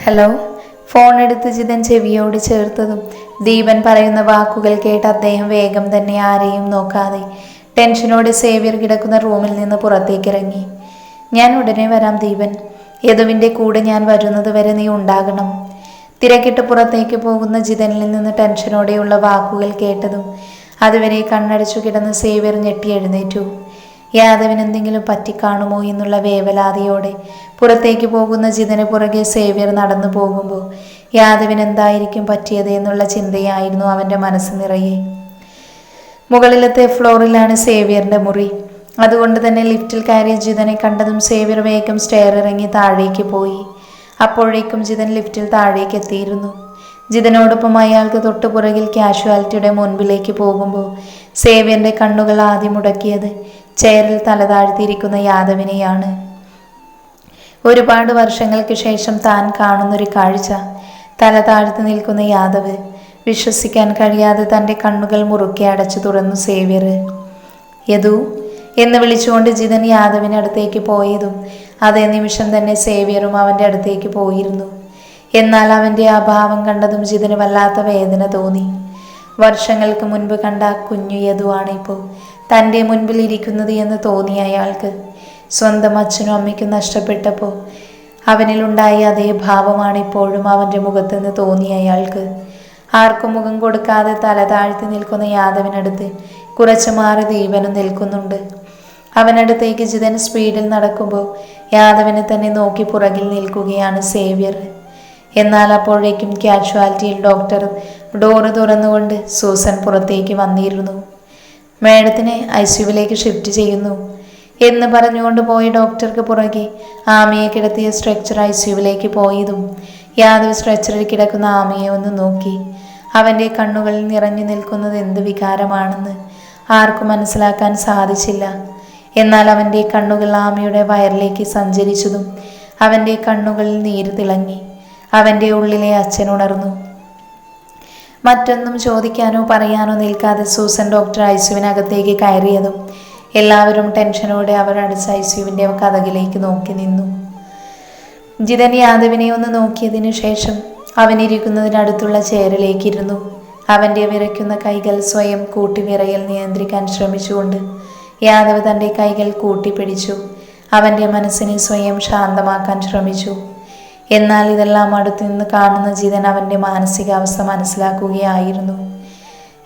Hello? Phone എടുത്ത് ജിതൻ ചെവിയോട് ചേർത്തതും ദീപൻ പറയുന്ന വാക്കുകൾ കേട്ട് അദ്ദേഹം വേഗം തന്നെ ആരെയും നോക്കാതെ ടെൻഷനോട് സേവ്യർ കിടക്കുന്ന റൂമിൽ നിന്ന് പുറത്തേക്കിറങ്ങി. ഞാൻ ഉടനെ വരാം ദീപൻ. യദുവിന്റെ കൂടെ ഞാൻ വരുന്നത് വരെ നീ ഉണ്ടാകണം. തിരക്കിട്ട് പുറത്തേക്ക് പോകുന്ന ജിതനിൽ നിന്ന് ടെൻഷനോടെയുള്ള വാക്കുകൾ കേട്ടതും അതുവരെ കണ്ണടച്ചു കിടന്ന് സേവ്യർ ഞെട്ടി എഴുന്നേറ്റു. യാദവിന് എന്തെങ്കിലും പറ്റിക്കാണുമോ എന്നുള്ള വേവലാതിയോടെ പുറത്തേക്ക് പോകുന്ന ജിതന് പുറകെ സേവ്യർ നടന്നു പോകുമ്പോൾ യാദവിന് എന്തായിരിക്കും പറ്റിയത് എന്നുള്ള ചിന്തയായിരുന്നു അവന്റെ മനസ്സ് നിറയെ. മുകളിലത്തെ ഫ്ലോറിലാണ് സേവ്യറിന്റെ മുറി. അതുകൊണ്ട് തന്നെ ലിഫ്റ്റിൽ കയറിയ ജിതനെ കണ്ടതും സേവ്യർ വേഗം സ്റ്റെയർ ഇറങ്ങി താഴേക്ക് പോയി. അപ്പോഴേക്കും ജിതൻ ലിഫ്റ്റിൽ താഴേക്ക് എത്തിയിരുന്നു. ജിതനോടൊപ്പം അയാൾക്ക് തൊട്ടുപുറകിൽ കാഷ്വാലിറ്റിയുടെ മുൻപിലേക്ക് പോകുമ്പോൾ സേവ്യന്റെ കണ്ണുകൾ ആദ്യം മുടക്കിയത് ചെയറിൽ തലതാഴ്ത്തിയിരിക്കുന്ന യാദവിനെയാണ്. ഒരുപാട് വർഷങ്ങൾക്ക് ശേഷം താൻ കാണുന്നൊരു കാഴ്ച. തല താഴ്ത്തി നിൽക്കുന്ന യാദവ് വിശ്വസിക്കാൻ കഴിയാതെ തന്റെ കണ്ണുകൾ മുറുക്കി അടച്ചു തുറന്നു സേവ്യർ. യദു എന്ന് വിളിച്ചുകൊണ്ട് ജിതൻ യാദവിനടുത്തേക്ക് പോയതും അതേ നിമിഷം തന്നെ സേവ്യറും അവന്റെ അടുത്തേക്ക് പോയിരുന്നു. എന്നാൽ അവന്റെ അഭാവം ഭാവം കണ്ടതും ജിതന് വല്ലാത്ത വേദന തോന്നി. വർഷങ്ങൾക്ക് മുൻപ് കണ്ട കുഞ്ഞു യദുവാണ് ഇപ്പോൾ തന്റെ മുൻപിൽ ഇരിക്കുന്നത് എന്ന് തോന്നി അയാൾക്ക്. സ്വന്തം അച്ഛനും അമ്മയ്ക്കും നഷ്ടപ്പെട്ടപ്പോൾ അവനിലുണ്ടായ അതേ ഭാവമാണ് ഇപ്പോഴും അവന്റെ മുഖത്തുനിന്ന് തോന്നിയ അയാൾക്ക്. ആർക്കും മുഖം കൊടുക്കാതെ തല താഴ്ത്തി നിൽക്കുന്ന യാദവിനടുത്ത് കുറച്ചു മാറി ദീപനും നിൽക്കുന്നുണ്ട്. അവനടുത്തേക്ക് ജിതൻ സ്പീഡിൽ നടക്കുമ്പോൾ യാദവിനെ തന്നെ നോക്കി പുറകിൽ നിൽക്കുകയാണ് സേവ്യർ. എന്നാൽ അപ്പോഴേക്കും കാഷ്വാലിറ്റിയിൽ ഡോക്ടർ ഡോറ് തുറന്നുകൊണ്ട് സൂസൻ പുറത്തേക്ക് വന്നിരുന്നു. മേഡത്തിനെ ഐ സിയുവിലേക്ക് ഷിഫ്റ്റ് ചെയ്യുന്നു. എന്ന് പറഞ്ഞുകൊണ്ട് പോയ ഡോക്ടർക്ക് പുറകെ ആമയെ കിടത്തിയ സ്ട്രെക്ചർ ഐ സിയുവിലേക്ക് പോയതും യാദവ് സ്ട്രെച്ചറിൽ കിടക്കുന്ന ആമയെ ഒന്ന് നോക്കി. അവന്റെ കണ്ണുകളിൽ നിറഞ്ഞു നിൽക്കുന്നത് എന്ത് വികാരമാണെന്ന് ആർക്കും മനസ്സിലാക്കാൻ സാധിച്ചില്ല. എന്നാൽ അവന്റെ കണ്ണുകൾ ആമയുടെ വയറിലേക്ക് സഞ്ചരിച്ചതും അവന്റെ കണ്ണുകളിൽ നീര് തിളങ്ങി. അവന്റെ ഉള്ളിലെ അച്ഛൻ ഉണർന്നു. മറ്റൊന്നും ചോദിക്കാനോ പറയാനോ നിൽക്കാതെ സൂസൻ ഡോക്ടർ ഐസുവിനകത്തേക്ക് കയറിയതും എല്ലാവരും ടെൻഷനോടെ അവർ അടിച്ച ഐസുവിന്റെ കഥകിലേക്ക് നോക്കി നിന്നു. ജിതൻ യാദവിനെ ഒന്ന് നോക്കിയതിനു ശേഷം അവനിരിക്കുന്നതിനടുത്തുള്ള ചെയറിലേക്ക് ഇരുന്നു അവന്റെ വിറയ്ക്കുന്ന കൈകൾ സ്വയം കൂട്ടി വിറയൽ നിയന്ത്രിക്കാൻ ശ്രമിച്ചുകൊണ്ട് യാദവ് തന്റെ കൈകൾ കൂട്ടിപ്പിടിച്ചു. അവന്റെ മനസ്സിനെ സ്വയം ശാന്തമാക്കാൻ ശ്രമിച്ചു. എന്നാൽ ഇതെല്ലാം അടുത്തു നിന്ന് കാണുന്ന ജീതൻ അവന്റെ മാനസികാവസ്ഥ മനസ്സിലാക്കുകയായിരുന്നു.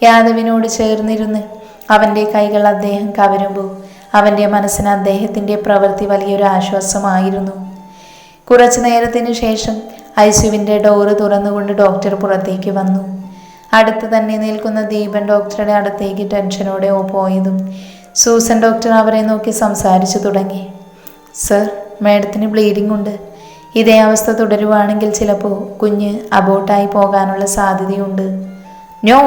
യാദവിനോട് ചേർന്നിരുന്ന് അവന്റെ കൈകൾ അദ്ദേഹം കവരുമ്പോൾ അവന്റെ മനസ്സിന് അദ്ദേഹത്തിന്റെ പ്രവൃത്തി വലിയൊരു ആശ്വാസമായിരുന്നു. കുറച്ചു നേരത്തിന് ശേഷം ഐസുവിന്റെ ഡോറ് തുറന്നുകൊണ്ട് ഡോക്ടർ പുറത്തേക്ക് വന്നു. അടുത്ത് തന്നെ നിൽക്കുന്ന ദീപൻ ഡോക്ടറുടെ അടുത്തേക്ക് ടെൻഷനോടെ പോയതും സൂസൻ ഡോക്ടർ അവരെ നോക്കി സംസാരിച്ചു തുടങ്ങി. സർ മാഡത്തിന് ബ്ലീഡിംഗ് ഉണ്ട്. ഇതേ അവസ്ഥ തുടരുവാണെങ്കിൽ ചിലപ്പോൾ കുഞ്ഞ് അബോട്ടായി പോകാനുള്ള സാധ്യതയുണ്ട്. നോ.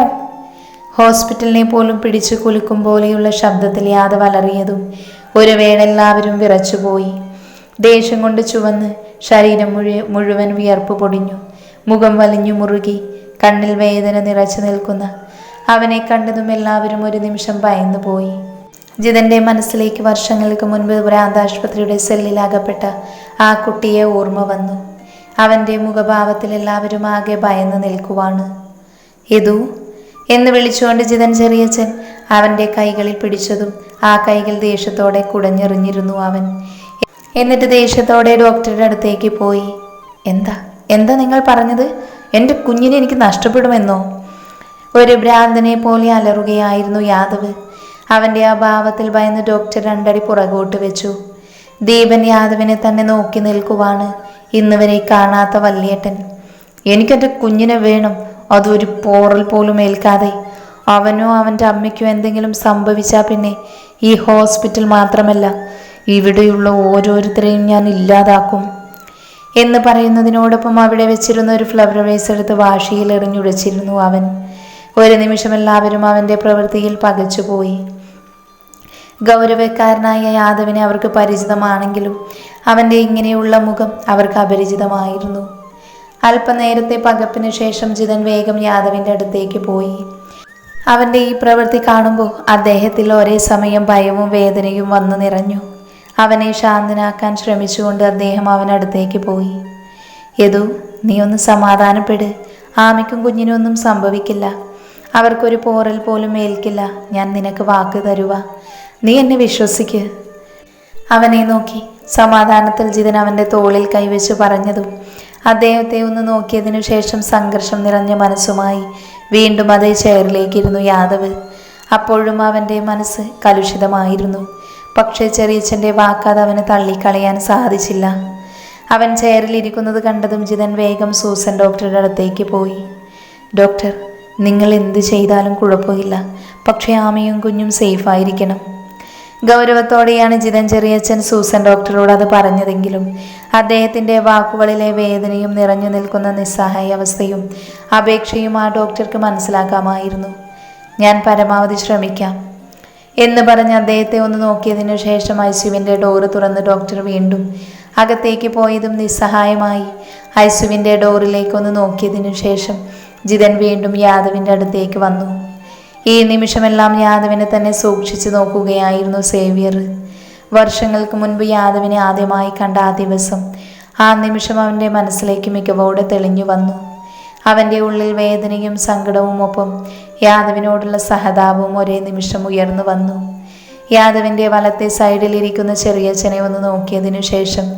ഹോസ്പിറ്റലിനെ പോലും പിടിച്ചു കുലുക്കും പോലെയുള്ള ശബ്ദത്തിൽ യാത വളറിയതും ഒരു വേള എല്ലാവരും വിറച്ചുപോയി. ദേഷ്യം കൊണ്ട് ചുവന്ന് ശരീരം മുഴു മുഴുവൻ വിയർപ്പ് പൊടിഞ്ഞു. മുഖം വലിഞ്ഞു മുറുകി കണ്ണിൽ വേദന നിറച്ചു നിൽക്കുന്ന അവനെ കണ്ടതും എല്ലാവരും ഒരു നിമിഷം ഭയന്നു പോയി ജിതന്റെ മനസ്സിലേക്ക് വർഷങ്ങൾക്ക് മുൻപ് ഭ്രാന്താശുപത്രിയുടെ സെല്ലിൽ അകപ്പെട്ട ആ കുട്ടിയെ ഓർമ്മ വന്നു. അവന്റെ മുഖഭാവത്തിൽ എല്ലാവരും ആകെ ഭയന്ന് നിൽക്കുവാണ്. ഇതു എന്ന് വിളിച്ചുകൊണ്ട് ജിതൻ ചെറിയച്ചൻ അവന്റെ കൈകളിൽ പിടിച്ചതും ആ കൈകൾ ദേഷ്യത്തോടെ കുടഞ്ഞെറിഞ്ഞിരുന്നു അവൻ. എന്നിട്ട് ദേഷ്യത്തോടെ ഡോക്ടറുടെ അടുത്തേക്ക് പോയി. എന്താ? എന്താ നിങ്ങൾ പറഞ്ഞത്? എന്റെ കുഞ്ഞിനെ എനിക്ക് നഷ്ടപ്പെടുമെന്നോ? ഒരു ഭ്രാന്തനെ പോലെ അലറുകയായിരുന്നു യാദവ്. അവന്റെ ആ ഭാവത്തിൽ ഭയന്ന് ഡോക്ടർ രണ്ടടി പുറകോട്ട് വെച്ചു. ദീപൻ യാദവിനെ തന്നെ നോക്കി നിൽക്കുവാണ്. ഇന്ന് വരെ കാണാത്ത വല്യേട്ടൻ. എനിക്കെന്റെ കുഞ്ഞിനെ വേണം. അതൊരു പോറൽ പോലും ഏൽക്കാതെ. അവനോ അവന്റെ അമ്മയ്ക്കോ എന്തെങ്കിലും സംഭവിച്ചാൽ പിന്നെ ഈ ഹോസ്പിറ്റൽ മാത്രമല്ല ഇവിടെയുള്ള ഓരോരുത്തരെയും ഞാൻ ഇല്ലാതാക്കും. എന്ന് പറയുന്നതിനോടൊപ്പം അവിടെ വെച്ചിരുന്ന ഒരു ഫ്ലവർ വേസ് എടുത്ത് വാശിയിൽ എറിഞ്ഞുടച്ചിരുന്നു അവൻ. ഒരു നിമിഷം എല്ലാവരും അവന്റെ പ്രവൃത്തിയിൽ പകച്ചുപോയി. ഗൗരവക്കാരനായ യാദവിനെ അവർക്ക് പരിചിതമാണെങ്കിലും അവന്റെ ഇങ്ങനെയുള്ള മുഖം അവർക്ക് അപരിചിതമായിരുന്നു. അല്പനേരത്തെ പകപ്പിന് ശേഷം ജിതൻ വേഗം യാദവിന്റെ അടുത്തേക്ക് പോയി. അവന്റെ ഈ പ്രവൃത്തി കാണുമ്പോൾ അദ്ദേഹത്തിൽ ഒരേ സമയം ഭയവും വേദനയും വന്നു നിറഞ്ഞു. അവനെ ശാന്തനാക്കാൻ ശ്രമിച്ചുകൊണ്ട് അദ്ദേഹം അവനടുത്തേക്ക് പോയി. യദു നീ ഒന്ന് സമാധാനപ്പെട്. ആമയ്ക്കും കുഞ്ഞിനും ഒന്നും സംഭവിക്കില്ല. അവർക്കൊരു പോറൽ പോലും ഏൽക്കില്ല. ഞാൻ നിനക്ക് വാക്ക് തരുക നീ എന്നെ വിശ്വസിക്ക്. അവനെ നോക്കി. സമാധാനത്തിൽ ജിതൻ അവന്റെ തോളിൽ കൈവച്ച് പറഞ്ഞതും അദ്ദേഹത്തെ ഒന്ന് നോക്കിയതിനു ശേഷം സംഘർഷം നിറഞ്ഞ മനസ്സുമായി വീണ്ടും അതേ ചെയറിലേക്കിരുന്നു യാദവ്. അപ്പോഴും അവന്റെ മനസ്സ് കലുഷിതമായിരുന്നു. പക്ഷേ ചെറിയച്ഛന്റെ വാക്കാതെ അവന് തള്ളിക്കളയാൻ സാധിച്ചില്ല. അവൻ ചെയറിലിരിക്കുന്നത് കണ്ടതും ജിതൻ വേഗം സൂസൻ ഡോക്ടറുടെ അടുത്തേക്ക് പോയി. ഡോക്ടർ നിങ്ങൾ എന്ത് ചെയ്താലും കുഴപ്പമില്ല. പക്ഷേ ആമയും കുഞ്ഞും സേഫായിരിക്കണം ഗൗരവത്തോടെയാണ് ജിതൻ ചെറിയച്ഛൻ സൂസൻ ഡോക്ടറോട് അത് പറഞ്ഞതെങ്കിലും അദ്ദേഹത്തിന്റെ വാക്കുകളിലെ വേദനയും നിറഞ്ഞു നിൽക്കുന്ന നിസ്സഹായ അവസ്ഥയും അപേക്ഷയും ആ ഡോക്ടർക്ക് മനസ്സിലാക്കാമായിരുന്നു. ഞാൻ പരമാവധി ശ്രമിക്കാം. എന്ന് പറഞ്ഞ് അദ്ദേഹത്തെ ഒന്ന് നോക്കിയതിനു ശേഷം ഐസുവിന്റെ ഡോറ് തുറന്ന് ഡോക്ടർ വീണ്ടും അകത്തേക്ക് പോയതും നിസ്സഹായമായി ഐസുവിന്റെ ഡോറിലേക്ക് ഒന്ന് നോക്കിയതിനു ശേഷം ജിതൻ വീണ്ടും യാദവിന്റെ അടുത്തേക്ക് വന്നു. ഈ നിമിഷമെല്ലാം യാദവിനെ തന്നെ സൂക്ഷിച്ചു നോക്കുകയായിരുന്നു സേവ്യർ. വർഷങ്ങൾക്ക് മുൻപ് യാദവിനെ ആദ്യമായി കണ്ട ആ ദിവസം ആ നിമിഷം അവന്റെ മനസ്സിലേക്ക് മികവോടെ തെളിഞ്ഞു വന്നു. അവന്റെ ഉള്ളിൽ വേദനയും സങ്കടവും ഒപ്പം യാദവിനോടുള്ള സഹതാപവും ഒരേ നിമിഷം ഉയർന്നു വന്നു. യാദവിന്റെ വലത്തെ സൈഡിൽ ഇരിക്കുന്ന ചെറിയച്ഛനെ ഒന്ന് നോക്കിയതിനു ശേഷം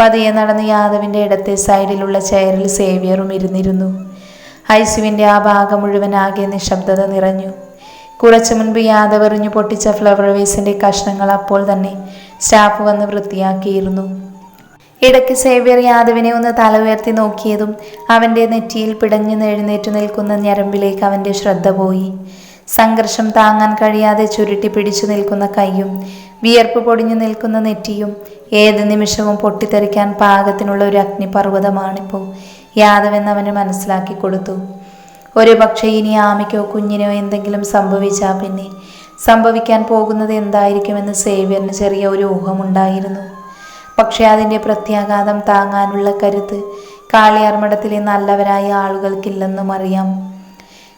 പതിയെ നടന്ന് യാദവിന്റെ ഇടത്തെ സൈഡിലുള്ള ചെയറിൽ സേവ്യറും ഇരുന്നിരുന്നു. ഐസുവിന്റെ ആ ഭാഗം മുഴുവൻ ആകെ നിശബ്ദത നിറഞ്ഞു. കുറച്ചു മുൻപ് യാദവ് എറിഞ്ഞു പൊട്ടിച്ച ഫ്ലവർ വേസിന്റെ കഷ്ണങ്ങൾ അപ്പോൾ തന്നെ സ്റ്റാഫ് വന്ന് വൃത്തിയാക്കിയിരുന്നു. ഇടയ്ക്ക് സേവ്യർ യാദവിനെ ഒന്ന് തല ഉയർത്തി നോക്കിയതും അവന്റെ നെറ്റിയിൽ പിടഞ്ഞു എഴുന്നേറ്റു നിൽക്കുന്ന ഞരമ്പിലേക്ക് അവന്റെ ശ്രദ്ധ പോയി. സംഘർഷം താങ്ങാൻ കഴിയാതെ ചുരുട്ടി പിടിച്ചു നിൽക്കുന്ന കൈയും വിയർപ്പ് പൊടിഞ്ഞു നിൽക്കുന്ന നെറ്റിയും ഏത് നിമിഷവും പൊട്ടിത്തെറിക്കാൻ പാകത്തിനുള്ള ഒരു അഗ്നിപർവതമാണിപ്പോൾ യാദവെന്ന് അവന് മനസ്സിലാക്കി കൊടുത്തു. ഒരു പക്ഷേ ഇനി ആമയ്ക്കോ കുഞ്ഞിനോ എന്തെങ്കിലും സംഭവിച്ചാൽ പിന്നെ. സംഭവിക്കാൻ പോകുന്നത് എന്തായിരിക്കുമെന്ന് സേവ്യറിന് ചെറിയ ഒരു ഊഹമുണ്ടായിരുന്നു. പക്ഷേ അതിന്റെ പ്രത്യാഘാതം താങ്ങാനുള്ള കരുത്ത് കാളിയാർമഠത്തിലെ നല്ലവരായ ആളുകൾക്കില്ലെന്നും അറിയാം.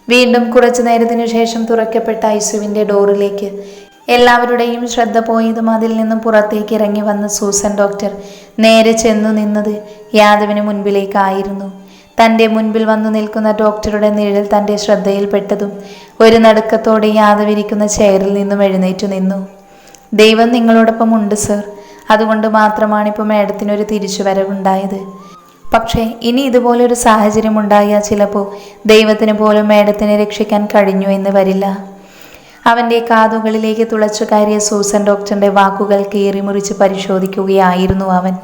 വീണ്ടും കുറച്ചു നേരത്തിനു ശേഷം തുറക്കപ്പെട്ട ഐസുവിന്റെ ഡോറിലേക്ക് എല്ലാവരുടെയും ശ്രദ്ധ പോയതും അതിൽ നിന്നും പുറത്തേക്ക് ഇറങ്ങി വന്ന സൂസൻ ഡോക്ടർ നേരെ ചെന്നു നിന്നത് യാദവിന് മുൻപിലേക്കായിരുന്നു. തന്റെ മുൻപിൽ വന്നു നിൽക്കുന്ന ഡോക്ടറുടെ നിഴൽ തന്റെ ശ്രദ്ധയിൽപ്പെട്ടതും ഒരു നടുക്കത്തോടെ യാദവിരിക്കുന്ന ചെയറിൽ നിന്നും എഴുന്നേറ്റു നിന്നു. ദൈവം നിങ്ങളോടൊപ്പം ഉണ്ട് സർ. അതുകൊണ്ട് മാത്രമാണ് ഇപ്പോൾ മേഡത്തിനൊരു തിരിച്ചുവരവുണ്ടായത്. പക്ഷേ ഇനി ഇതുപോലൊരു സാഹചര്യം ഉണ്ടായാൽ ചിലപ്പോൾ ദൈവത്തിന് പോലും മേഡത്തിനെ രക്ഷിക്കാൻ കഴിഞ്ഞു എന്ന് വരില്ല. അവന്റെ കാതുകളിലേക്ക് തുളച്ചു കയറിയ സൂസൻ ഡോക്ടറിന്റെ വാക്കുകൾ കീറിമുറിച്ച് പരിശോധിക്കുകയായിരുന്നു അവൻ.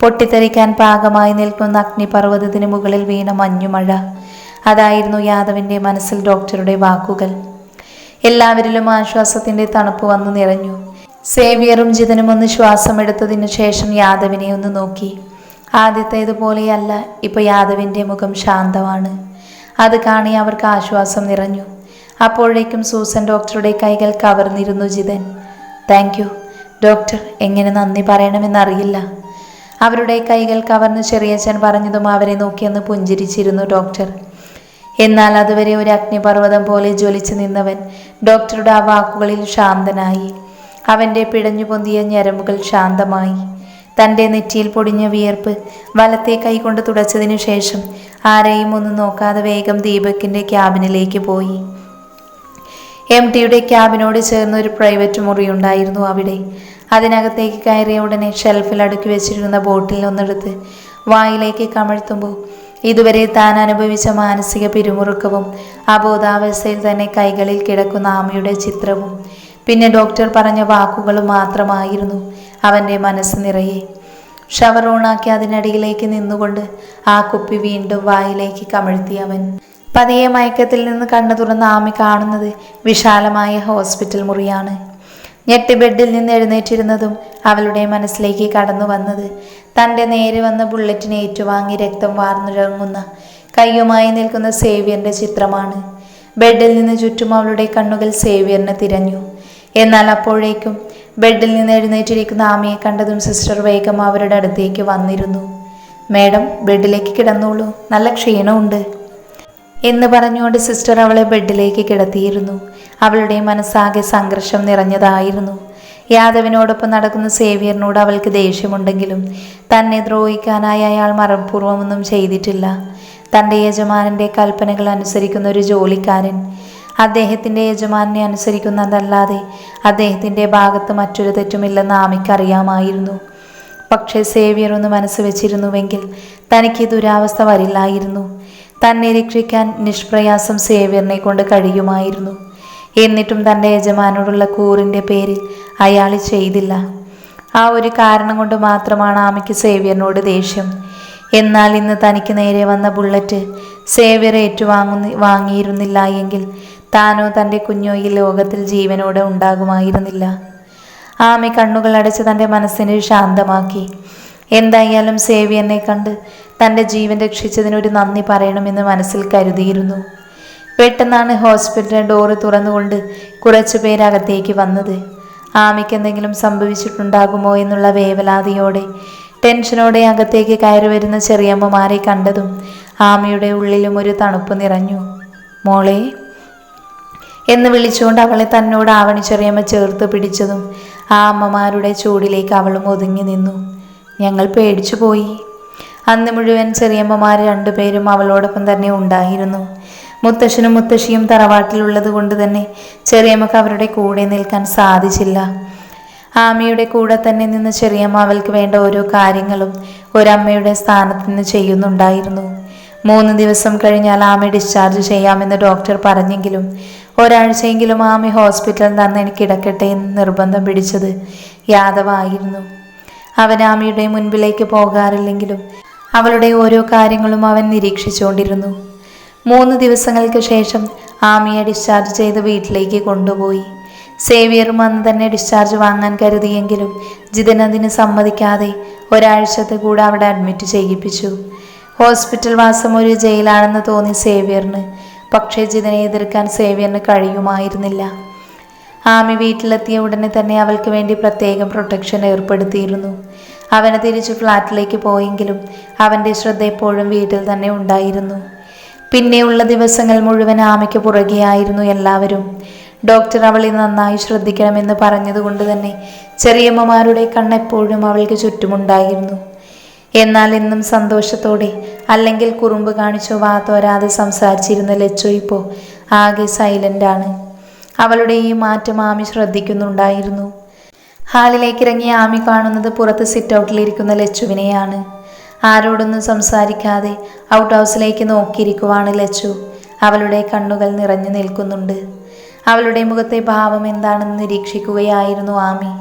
പൊട്ടിത്തെറിക്കാൻ പാകമായി നിൽക്കുന്ന അഗ്നിപർവതത്തിന് മുകളിൽ വീണ മഞ്ഞുമഴ. അതായിരുന്നു യാദവിന്റെ മനസ്സിൽ ഡോക്ടറുടെ വാക്കുകൾ. എല്ലാവരിലും ആശ്വാസത്തിന്റെ തണുപ്പ് വന്നു നിറഞ്ഞു. സേവിയറും ജിതനും ഒന്ന് ശ്വാസമെടുത്തതിനു ശേഷം യാദവിനെ ഒന്ന് നോക്കി. ആദ്യത്തേതുപോലെയല്ല ഇപ്പോൾ യാദവിന്റെ മുഖം ശാന്തമാണ്. അത് കാണി അവർക്ക് ആശ്വാസം നിറഞ്ഞു. അപ്പോഴേക്കും സൂസൻ ഡോക്ടറുടെ കൈകൾ കവർന്നിരുന്നു ജിതൻ. Thank you. ഡോക്ടർ എങ്ങനെ നന്ദി പറയണമെന്നറിയില്ല. അവരുടെ കൈകൾ കവർന്ന് ചെറിയച്ഛൻ പറഞ്ഞതും അവരെ നോക്കിയെന്ന് പുഞ്ചിരിച്ചിരുന്നു ഡോക്ടർ. എന്നാൽ അതുവരെ ഒരു അഗ്നിപർവതം പോലെ ജ്വലിച്ചു നിന്നവൻ ഡോക്ടറുടെ ആ വാക്കുകളിൽ ശാന്തനായി. അവന്റെ പിടഞ്ഞു പൊന്തിയ ഞരമ്പുകൾ ശാന്തമായി. തന്റെ നെറ്റിയിൽ പൊടിഞ്ഞ വിയർപ്പ് വലത്തെ കൈകൊണ്ട് തുടച്ചതിനു ശേഷം ആരെയും ഒന്നും നോക്കാതെ വേഗം ദീപക്കിന്റെ ക്യാബിനിലേക്ക് പോയി. എം ടിയുടെ ക്യാബിനോട് ചേർന്ന് ഒരു പ്രൈവറ്റ് മുറി ഉണ്ടായിരുന്നു അവിടെ. അതിനകത്തേക്ക് കയറിയ ഉടനെ ഷെൽഫിൽ അടുക്കി വെച്ചിരുന്ന ബോട്ടിൽ ഒന്നെടുത്ത് വായിലേക്ക് കമഴ്ത്തുമ്പോൾ ഇതുവരെ താൻ അനുഭവിച്ച മാനസിക പിരിമുറുക്കവും അബോധാവസ്ഥയിൽ തന്നെ കൈകളിൽ കിടക്കുന്ന ആമയുടെ ചിത്രവും പിന്നെ ഡോക്ടർ പറഞ്ഞ വാക്കുകളും മാത്രമായിരുന്നു അവന്റെ മനസ്സ് നിറയെ. ഷവർ ഓണാക്കി അതിനടിയിലേക്ക് നിന്നുകൊണ്ട് ആ കുപ്പി വീണ്ടും വായിലേക്ക് കമഴ്ത്തി അവൻ പതിയെ മയക്കത്തിൽ നിന്ന് കണ്ണു തുറന്ന ആമി കാണുന്നത് വിശാലമായ ഹോസ്പിറ്റൽ മുറിയാണ്. ഞെട്ടി ബെഡിൽ നിന്ന് എഴുന്നേറ്റിരുന്നതും അവളുടെ മനസ്സിലേക്ക് കടന്നു വന്നത് തന്റെ നേരെ വന്ന ബുള്ളറ്റിനെ ഏറ്റുവാങ്ങി രക്തം വാർന്നിറങ്ങുന്ന കയ്യുമായി നിൽക്കുന്ന സേവ്യറിന്റെ ചിത്രമാണ്. ബെഡിൽ നിന്ന് ചുറ്റും അവളുടെ കണ്ണുകൾ സേവ്യറിനെ തിരഞ്ഞു. എന്നാൽ അപ്പോഴേക്കും ബെഡിൽ നിന്ന് എഴുന്നേറ്റിരിക്കുന്ന ആമയെ കണ്ടതും സിസ്റ്റർ വേഗം അവരുടെ അടുത്തേക്ക് വന്നിരുന്നു. മേഡം ബെഡിലേക്ക് കിടന്നോളൂ. നല്ല ക്ഷീണമുണ്ട്. എന്ന് പറഞ്ഞുകൊണ്ട് സിസ്റ്റർ അവളെ ബെഡിലേക്ക് കിടത്തിയിരുന്നു. അവളുടെ മനസ്സാകെ സംഘർഷം നിറഞ്ഞതായിരുന്നു. യാദവിനോടൊപ്പം നടക്കുന്ന സേവിയറിനോട് അവൾക്ക് ദേഷ്യമുണ്ടെങ്കിലും തന്നെ ദ്രോഹിക്കാനായി അയാൾ മറപൂർവമൊന്നും ചെയ്തിട്ടില്ല. തന്റെ യജമാനന്റെ കൽപ്പനകൾ അനുസരിക്കുന്ന ഒരു ജോലിക്കാരൻ അദ്ദേഹത്തിന്റെ യജമാനെ അനുസരിക്കുന്നതല്ലാതെ അദ്ദേഹത്തിന്റെ ഭാഗത്ത് മറ്റൊരു തെറ്റുമില്ലെന്ന് ആമിക്കറിയാമായിരുന്നു. പക്ഷേ സേവിയർ ഒന്ന് മനസ്സ് വെച്ചിരുന്നുവെങ്കിൽ തനിക്ക് ദുരാവസ്ഥ വരില്ലായിരുന്നു. തന്നെ രക്ഷിക്കാൻ നിഷ്പ്രയാസം സേവ്യറിനെ കൊണ്ട് കഴിയുമായിരുന്നു. എന്നിട്ടും തന്റെ യജമാനോടുള്ള കൂറിന്റെ പേരിൽ അയാൾ ചെയ്തില്ല. ആ ഒരു കാരണം കൊണ്ട് മാത്രമാണ് ആമയ്ക്ക് സേവ്യറിനോട് ദേഷ്യം. എന്നാൽ ഇന്ന് തനിക്ക് നേരെ വന്ന ബുള്ളറ്റ് സേവ്യർ ഏറ്റുവാങ്ങുന്ന വാങ്ങിയിരുന്നില്ല എങ്കിൽ താനോ തന്റെ കുഞ്ഞോ ഈ ലോകത്തിൽ ജീവനോടെ ഉണ്ടാകുമായിരുന്നില്ല. ആമി കണ്ണുകൾ അടച്ച് തന്റെ മനസ്സിനെ ശാന്തമാക്കി. എന്തായാലും സേവ്യനെ കണ്ട് തന്റെ ജീവൻ രക്ഷിച്ചതിനൊരു നന്ദി പറയണമെന്ന് മനസ്സിൽ കരുതിയിരുന്നു. പെട്ടെന്നാണ് ഹോസ്പിറ്റലിന്റെ ഡോറ് തുറന്നുകൊണ്ട് കുറച്ചു പേരകത്തേക്ക് വന്നത്. ആമയ്ക്ക് എന്തെങ്കിലും സംഭവിച്ചിട്ടുണ്ടാകുമോ എന്നുള്ള വേവലാതിയോടെ ടെൻഷനോടെ അകത്തേക്ക് കയറി വരുന്ന ചെറിയമ്മമാരെ കണ്ടതും ആമയുടെ ഉള്ളിലും ഒരു തണുപ്പ് നിറഞ്ഞു. മോളെ എന്ന് വിളിച്ചുകൊണ്ട് അവളെ തന്നോട് ആവണി ചെറിയമ്മ ചേർത്ത് പിടിച്ചതും ആ അമ്മമാരുടെ ചൂടിലേക്ക് അവളും ഒതുങ്ങി നിന്നു. ഞങ്ങൾ പേടിച്ചു പോയി. അന്ന് മുഴുവൻ ചെറിയമ്മമാർ രണ്ടുപേരും അവളോടൊപ്പം തന്നെ ഉണ്ടായിരുന്നു. മുത്തശ്ശനും മുത്തശ്ശിയും തറവാട്ടിലുള്ളത് കൊണ്ട് തന്നെ ചെറിയമ്മക്ക് അവരുടെ കൂടെ നിൽക്കാൻ സാധിച്ചില്ല. ആമയുടെ കൂടെ തന്നെ നിന്ന് ചെറിയമ്മ അവൾക്ക് വേണ്ട ഓരോ കാര്യങ്ങളും ഒരമ്മയുടെ സ്ഥാനത്ത് നിന്ന് ചെയ്യുന്നുണ്ടായിരുന്നു. മൂന്ന് ദിവസം കഴിഞ്ഞാൽ ആമ ഡിസ്ചാർജ് ചെയ്യാമെന്ന് ഡോക്ടർ പറഞ്ഞെങ്കിലും ഒരാഴ്ചയെങ്കിലും ആമി ഹോസ്പിറ്റലിൽ തന്നെ കിടക്കട്ടെ എന്ന് നിർബന്ധം പിടിച്ചത് യാദവായിരുന്നു. അവൻ ആമിയുടെ മുൻപിലേക്ക് പോകാറില്ലെങ്കിലും അവളുടെ ഓരോ കാര്യങ്ങളും അവൻ നിരീക്ഷിച്ചുകൊണ്ടിരുന്നു. മൂന്ന് ദിവസങ്ങൾക്ക് ശേഷം ആമിയെ ഡിസ്ചാർജ് ചെയ്ത് വീട്ടിലേക്ക് കൊണ്ടുപോയി. സേവിയറും അന്ന് തന്നെ ഡിസ്ചാർജ് വാങ്ങാൻ കരുതിയെങ്കിലും ജിതൻ അതിന് സമ്മതിക്കാതെ ഒരാഴ്ചത്തെ കൂടെ അവിടെ അഡ്മിറ്റ് ചെയ്യിപ്പിച്ചു. ഹോസ്പിറ്റൽ വാസം ഒരു ജയിലാണെന്ന് തോന്നി സേവിയറിന്. പക്ഷേ ജിതനെ എതിർക്കാൻ സേവിയറിന് കഴിയുമായിരുന്നില്ല. ആമി വീട്ടിലെത്തിയ ഉടനെ തന്നെ അവൾക്ക് വേണ്ടി പ്രത്യേകം പ്രൊട്ടക്ഷൻ ഏർപ്പെടുത്തിയിരുന്നു. അവനെ തിരിച്ചു ഫ്ലാറ്റിലേക്ക് പോയെങ്കിലും അവന്റെ ശ്രദ്ധ എപ്പോഴും വീട്ടിൽ തന്നെ ഉണ്ടായിരുന്നു. പിന്നെയുള്ള ദിവസങ്ങൾ മുഴുവൻ ആമയ്ക്ക് പുറകെയായിരുന്നു എല്ലാവരും. ഡോക്ടർ അവളെ നന്നായി ശ്രദ്ധിക്കണമെന്ന് പറഞ്ഞതുകൊണ്ട് തന്നെ ചെറിയമ്മമാരുടെ കണ്ണെപ്പോഴും അവൾക്ക് ചുറ്റുമുണ്ടായിരുന്നു. എന്നാൽ എന്നും സന്തോഷത്തോടെ അല്ലെങ്കിൽ കുറുമ്പ് കാണിച്ചോ വാത്തോരാതെ സംസാരിച്ചിരുന്ന ലച്ചോ ഇപ്പോൾ ആകെ സൈലന്റാണ് അവളുടെ ഈ മാറ്റം ആമി ശ്രദ്ധിക്കുന്നുണ്ടായിരുന്നു. ഹാളിലേക്ക് ഇറങ്ങിയ ആമി കാണുന്നത് പുറത്ത് സിറ്റ് ഔട്ടിലിരിക്കുന്ന ലച്ചുവിനെയാണ്. ആരോടൊന്നും സംസാരിക്കാതെ ഔട്ട് ഹൗസിലേക്ക് നോക്കിയിരിക്കുവാണ് ലച്ചു. അവളുടെ കണ്ണുകൾ നിറഞ്ഞു നിൽക്കുന്നുണ്ട്. അവളുടെ മുഖത്തെ ഭാവം എന്താണെന്ന് നിരീക്ഷിക്കുകയായിരുന്നു ആമി.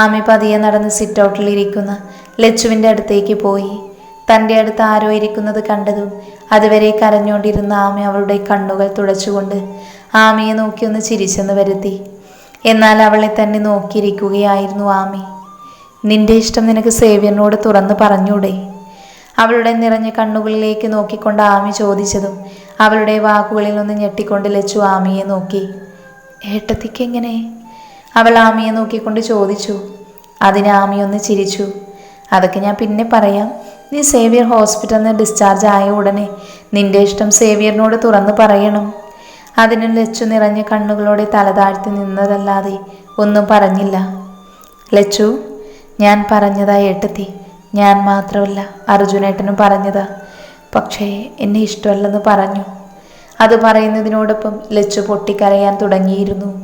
ആമി പതിയെ നടന്ന് സിറ്റ് ഔട്ടിലിരിക്കുന്ന ലച്ചുവിന്റെ അടുത്തേക്ക് പോയി. തന്റെ അടുത്ത് ആരോ ഇരിക്കുന്നത് കണ്ടതും അതുവരെ കരഞ്ഞുകൊണ്ടിരുന്ന ആമി അവളുടെ കണ്ണുകൾ തുടച്ചുകൊണ്ട് ആമിയെ നോക്കി ഒന്ന് ചിരിച്ചെന്ന് വരുത്തി. എന്നാൽ അവളെ തന്നെ നോക്കിയിരിക്കുകയായിരുന്നു ആമി. നിന്റെ ഇഷ്ടം നിനക്ക് സേവ്യനോട് തുറന്നു പറഞ്ഞൂടെ? അവളുടെ നിറഞ്ഞ കണ്ണുകളിലേക്ക് നോക്കിക്കൊണ്ട് ആമി ചോദിച്ചതും അവളുടെ വാക്കുകളിൽ ഒന്ന് ഞെട്ടിക്കൊണ്ട് ലച്ചു ആമിയെ നോക്കി. ഏട്ടത്തിക്ക് എങ്ങനെ? അവൾ ആമിയെ നോക്കിക്കൊണ്ട് ചോദിച്ചു. അതിന് ആമി ഒന്ന് ചിരിച്ചു. അതൊക്കെ ഞാൻ പിന്നെ പറയാം. നീ സേവിയർ ഹോസ്പിറ്റലിൽ നിന്ന് ഡിസ്ചാർജ് ആയ ഉടനെ നിന്റെ ഇഷ്ടം സേവിയറിനോട് തുറന്നു പറയണം. അതിന് ലച്ചു നിറഞ്ഞ കണ്ണുകളോടെ തലതാഴ്ത്തി നിന്നതല്ലാതെ ഒന്നും പറഞ്ഞില്ല. ലച്ചു ഞാൻ പറഞ്ഞതാ ഏട്ടത്തി. ഞാൻ മാത്രമല്ല അർജുനേട്ടനും പറഞ്ഞതാ. പക്ഷേ എന്നെ ഇഷ്ടമല്ലെന്ന് പറഞ്ഞു. അത് പറയുന്നതിനോടൊപ്പം ലച്ചു പൊട്ടിക്കരയാൻ തുടങ്ങിയിരുന്നു.